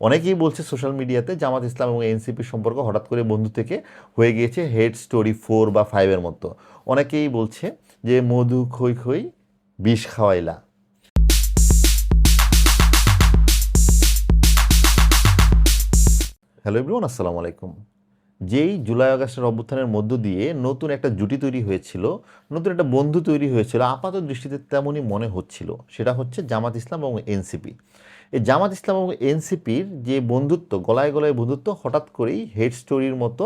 অনেকেই বলছে সোশ্যাল মিডিয়াতে জামাত ইসলাম এবং এনসিপির সম্পর্ক হঠাৎ করে বন্ধু থেকে হয়ে গিয়েছে হেড স্টোরি ফোর বা ফাইভের মতো। অনেকেই বলছে যে, মধু খই খই, বিষ খাওয়াইলা। হ্যালো ইব্রুন আসসালামু আলাইকুম। যেই জুলাই আগস্টের অভ্যুত্থানের মধ্য দিয়ে নতুন একটা জুটি তৈরি হয়েছিল, নতুন একটা বন্ধু তৈরি হয়েছিল, আপাত দৃষ্টিতে তেমনই মনে হচ্ছিল। সেটা হচ্ছে জামাত ইসলাম এবং এনসিপি। এই জামাত ইসলাম এবং এনসিপির যে বন্ধুত্ব, গলায় গলায় বন্ধুত্ব, হঠাৎ করেই হেড স্টোরির মতো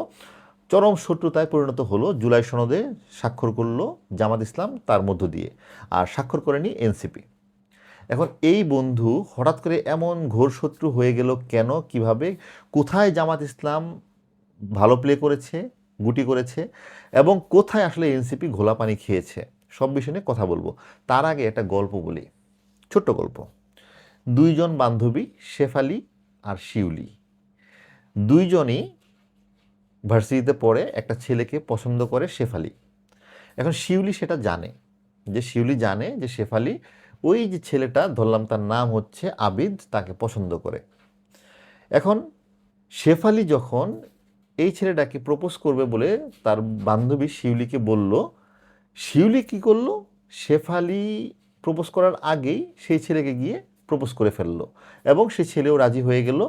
চরম শত্রুতায় পরিণত হলো জুলাই সনদে স্বাক্ষর করল জামাত ইসলাম তার মধ্য দিয়ে, আর স্বাক্ষর করেনি এনসিপি। এখন এই বন্ধু হঠাৎ করে এমন ঘোর শত্রু হয়ে গেল কেন, কীভাবে, কোথায় জামাত ইসলাম ভালো প্লে করেছে, গুটি করেছে এবং কোথায় আসলে এনসিপি ঘোলা পানি খেয়েছে, সব বিষয় নিয়ে কথা বলব। তার আগে একটা গল্প বলি, ছোট্ট গল্প। দুইজন বান্ধবী, শেফালি আর শিউলি। দুইজনই ভার্সিটিতে পড়ে, একটা ছেলেকে পছন্দ করে শেফালি। এখন শিউলি সেটা জানে। যে শিউলি জানে যে শেফালি ওই যে ছেলেটা, ধরলাম তার নাম হচ্ছে আবিদ, তাকে পছন্দ করে। এখন শেফালি যখন এই ছেলেটাকে প্রপোজ করবে বলে তার বান্ধবী শিউলিকে বলল, শিউলি কি করল? শেফালি প্রপোজ করার আগেই সেই ছেলেকে গিয়ে প্রপোজ করে ফেলল এবং সেই ছেলেও রাজি হয়ে গেল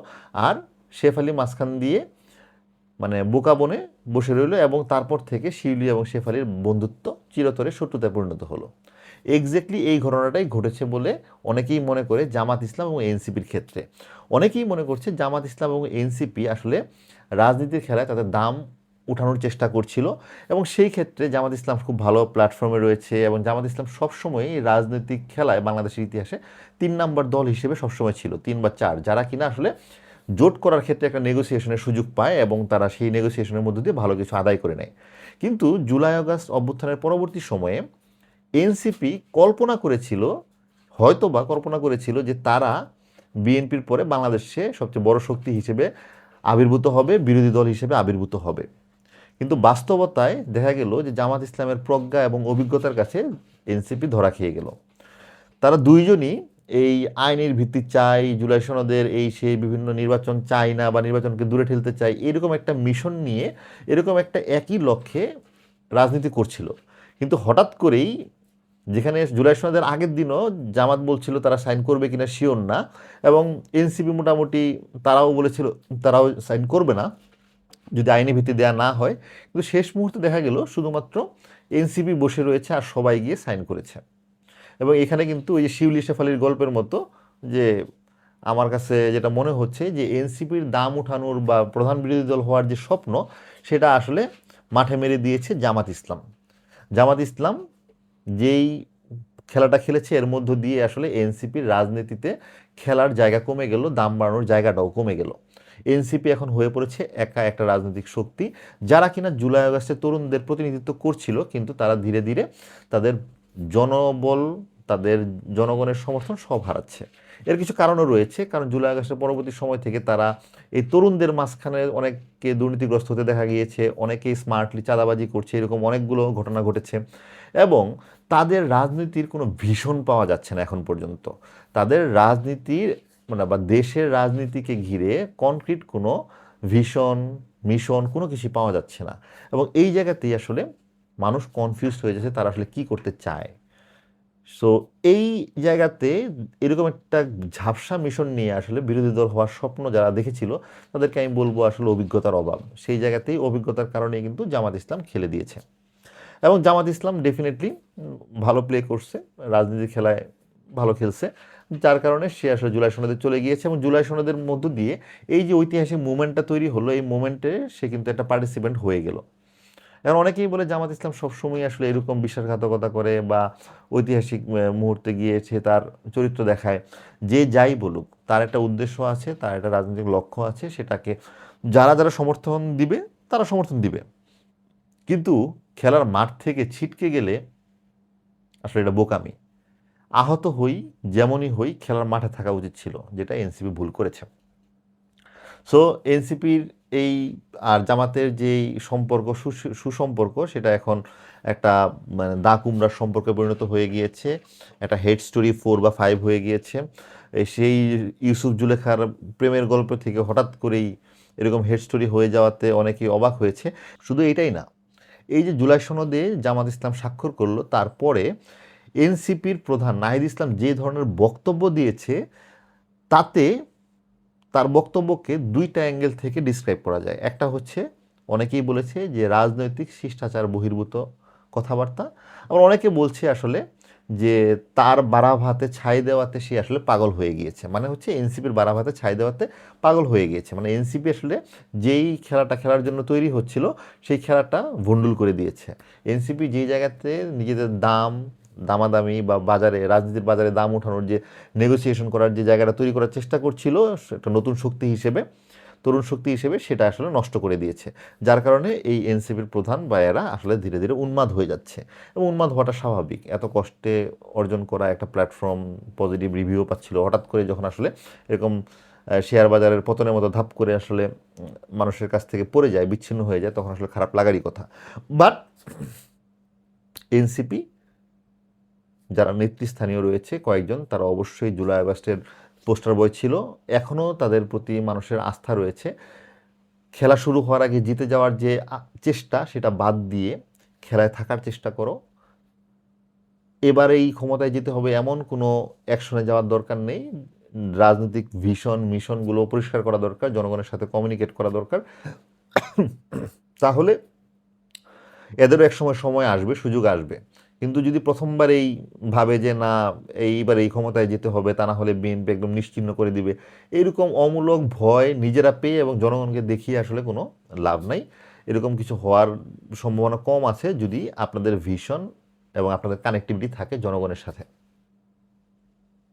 আর শেফালি মাঝখান দিয়ে মানে বোকা বনে বসে রইল এবং তারপর থেকে শিউলি এবং শেফালির বন্ধুত্ব চিরতরে শত্রুতায় পরিণত হলো। এক্স্যাক্টলি এই ঘটনাটাই ঘটেছে বলে অনেকেই মনে করে জামাত ইসলাম এবং এনসিপির ক্ষেত্রে। অনেকেই মনে করছে জামাত ইসলাম এবং এনসিপি আসলে রাজনীতির খেলায় তাদের দাম উঠানোর চেষ্টা করছিল এবং সেই ক্ষেত্রে জামাত ইসলাম খুব ভালো প্ল্যাটফর্মে রয়েছে এবং জামাত ইসলাম সবসময় রাজনৈতিক খেলায় বাংলাদেশের ইতিহাসে তিন নম্বর দল হিসেবে সবসময় ছিল, তিন বা চার। যারা কিনা আসলে জোট করার ক্ষেত্রে একটা নেগোসিয়েশনের সুযোগ পায় এবং তারা সেই নেগোসিয়েশনের মধ্য দিয়ে ভালো কিছু আদায় করে নেয়। কিন্তু জুলাই আগস্ট অভ্যুত্থানের পরবর্তী সময়ে এনসিপি কল্পনা করেছিল হয়তো বা কল্পনা করেছিল যে তারা বিএনপির পরে বাংলাদেশে সবচেয়ে বড় শক্তি হিসেবে আবির্ভূত হবে, বিরোধী দল হিসেবে আবির্ভূত হবে। কিন্তু বাস্তবতায় দেখা গেল যে জামাত ইসলামের প্রজ্ঞা এবং অভিজ্ঞতার কাছে এনসিপি ধরা খেয়ে গেল। তারা দুইজনই এই আইনের ভিত্তি চাই, জুলাই সনদের এই সেই বিভিন্ন নির্বাচন চাই না বা নির্বাচনকে দূরে ঠেলতে চাই, এরকম একটা মিশন নিয়ে এরকম একটা একই লক্ষ্যে রাজনীতি করছিল। কিন্তু হঠাৎ করেই যেখানে জুলাই সনদের আগের দিনও জামাত বলছিল তারা সাইন করবে কিনা শিওর না, এবং এনসিপি মোটামুটি তারাও বলেছিল তারাও সাইন করবে না, যদি আইনি ভিত্তি দেওয়া না হয়। কিন্তু শেষ মুহূর্তে দেখা গেল শুধুমাত্র এনসিপি বসে রয়েছে আর সবাই গিয়ে সাইন করেছে। এবং এখানে কিন্তু ওই যে শিউলি শেফালির গল্পের মতো যে আমার কাছে যেটা মনে হচ্ছে যে এনসিপির দাম উঠানোর বা প্রধান বিরোধী দল হওয়ার যে স্বপ্ন, সেটা আসলে মাঠে মেরে দিয়েছে জামাত ইসলাম। জামাত ইসলাম যেই খেলাটা খেলেছে, এর মধ্য দিয়ে আসলে এনসিপির রাজনীতিতে খেলার জায়গা কমে গেল, দাম বাড়ানোর জায়গাটাও কমে গেল। এনসিপি এখন হয়ে পড়েছে একা একটা রাজনৈতিক শক্তি, যারা কিনা জুলাই আগস্টে তরুণদের প্রতিনিধিত্ব করছিল, কিন্তু তারা ধীরে ধীরে তাদের জনবল, তাদের জনগণের সমর্থন সব হারাচ্ছে। এর কিছু কারণও রয়েছে, কারণ জুলাই আগস্টের পরবর্তী সময় থেকে তারা এই তরুণদের মাঝখানে অনেককে দুর্নীতিগ্রস্ত হতে দেখা গিয়েছে, অনেকেই স্মার্টলি চাঁদাবাজি করছে, এরকম অনেকগুলো ঘটনা ঘটেছে। এবং তাদের রাজনীতির কোনো ভীষণ পাওয়া যাচ্ছে না এখন পর্যন্ত। তাদের রাজনীতির মানে বা দেশের রাজনীতিকে ঘিরে কনক্রিট কোনো ভিশন মিশন কোনো কিছু পাওয়া যাচ্ছে না। এবং এই জায়গাতেই আসলে মানুষ কনফিউজ হয়ে যাচ্ছে তারা আসলে কি করতে চায়। সো এই জায়গাতে এরকম একটা ঝাপসা মিশন নিয়ে আসলে বিরোধী দল হওয়ার স্বপ্ন যারা দেখেছিল, তাদেরকে আমি বলব আসলে অভিজ্ঞতার অভাব। সেই জায়গাতেই অভিজ্ঞতার কারণে কিন্তু জামাত ইসলাম খেলে দিয়েছে। এবং জামাত ইসলাম ডেফিনেটলি ভালো প্লে করছে রাজনীতি খেলায় ভালো খেলছে, যার কারণে সে আসলে জুলাই সনদে চলে গিয়েছে এবং জুলাই সনদের মধ্য দিয়ে এই যে ঐতিহাসিক মুভমেন্টটা তৈরি হলো, এই মুভমেন্টে সে কিন্তু একটা পার্টিসিপেন্ট হয়ে গেল। এখন অনেকেই বলে জামাত ইসলাম সবসময় আসলে এরকম বিশ্বাসঘাতকতা করে বা ঐতিহাসিক মুহূর্তে গিয়েছে তার চরিত্র দেখায়। যে যাই বলুক, তার একটা উদ্দেশ্য আছে, তার একটা রাজনৈতিক লক্ষ্য আছে, সেটাকে যারা যারা সমর্থন দিবে, তারা সমর্থন দিবে। কিন্তু খেলার মাঠ থেকে ছিটকে গেলে আসলে এটা বোকামি। আহত হই, যেমনই হই, খেলার মাঠে থাকা উচিত ছিল, যেটা এনসিপি ভুল করেছে। সো এনসিপির এই আর জামাতের যেই সম্পর্ক সুসম্পর্ক, সেটা এখন একটা মানে দা কুমড়ার সম্পর্কে পরিণত হয়ে গিয়েছে। একটা হেড স্টোরি ফোর বা ফাইভ হয়ে গিয়েছে। সেই ইউসুফ জুলেখার প্রেমের গল্প থেকে হঠাৎ করেই এরকম হেড স্টোরি হয়ে যাওয়াতে অনেকেই অবাক হয়েছে। শুধু এটাই না এই যে জুলাই সনদে জামাত ইসলাম স্বাক্ষর করল, তারপরে এনসিপির প্রধান নাহিদ ইসলাম যে ধরনের বক্তব্য দিয়েছে, তাতে তার বক্তব্যকে দুইটা অ্যাঙ্গেল থেকে ডিসক্রাইব করা যায়। একটা হচ্ছে, অনেকেই বলেছে যে রাজনৈতিক শিষ্টাচার বহির্ভূত কথাবার্তা। আবার অনেকে বলছে আসলে যে তার বাড়া ভাতে ছাই দেওয়াতে সে আসলে পাগল হয়ে গিয়েছে। মানে হচ্ছে এনসিপির বাড়া ভাতে ছাই দেওয়াতে পাগল হয়ে গিয়েছে। মানে এনসিপি আসলে যেই খেলাটা খেলার জন্য তৈরি হচ্ছিল, সেই খেলাটা ভণ্ডুল করে দিয়েছে। এনসিপি যেই জায়গাতে নিজেদের দাম, দামাদামি বা বাজারে, রাজনীতির বাজারে দাম ওঠানোর যে নেগোসিয়েশন করার যে জায়গাটা তৈরি করার চেষ্টা করছিল একটা নতুন শক্তি হিসেবে তরুণ শক্তি হিসেবে সেটা আসলে নষ্ট করে দিয়েছে। যার কারণে এই এনসিপির প্রধান বা এরা আসলে ধীরে ধীরে উন্মাদ হয়ে যাচ্ছে এবং উন্মাদ হওয়াটা স্বাভাবিক। এত কষ্টে অর্জন করা একটা প্ল্যাটফর্ম পজিটিভ রিভিউ পাচ্ছিল। হঠাৎ করে যখন আসলে এরকম শেয়ার বাজারের পতনের মতো ধাপ করে আসলে মানুষের কাছ থেকে পড়ে যায়, বিচ্ছিন্ন হয়ে যায়, তখন আসলে খারাপ লাগারই কথা। বাট এনসিপি, যারা নেতৃস্থানীয় রয়েছে কয়েকজন, তারা অবশ্যই জুলাই আগস্টের পোস্টার বয় ছিল, এখনও তাদের প্রতি মানুষের আস্থা রয়েছে। খেলা শুরু হওয়ার আগে জিতে যাওয়ার যে চেষ্টা, সেটা বাদ দিয়ে খেলায় থাকার চেষ্টা করো। এবারে এই ক্ষমতায় যেতে হবে এমন কোনো অ্যাকশনে যাওয়ার দরকার নেই। রাজনৈতিক ভিশন, মিশনগুলো পরিষ্কার করা দরকার, জনগণের সাথে কমিউনিকেট করা দরকার। তাহলে এদেরও এক সময় সময় আসবে, সুযোগ আসবে। কিন্তু যদি প্রথমবার এই ভাবে যে না, এইবার এই ক্ষমতায় যেতে হবে, তা না হলে বিএনপি একদম নিশ্চিহ্ন করে দিবে, এরকম অমূলক ভয় নিজেরা পেয়ে এবং জনগণকে দেখিয়ে আসলে কোনো লাভ নাই। এরকম কিছু হওয়ার সম্ভাবনা কম আছে যদি আপনাদের ভিশন এবং আপনাদের কানেক্টিভিটি থাকে জনগণের সাথে।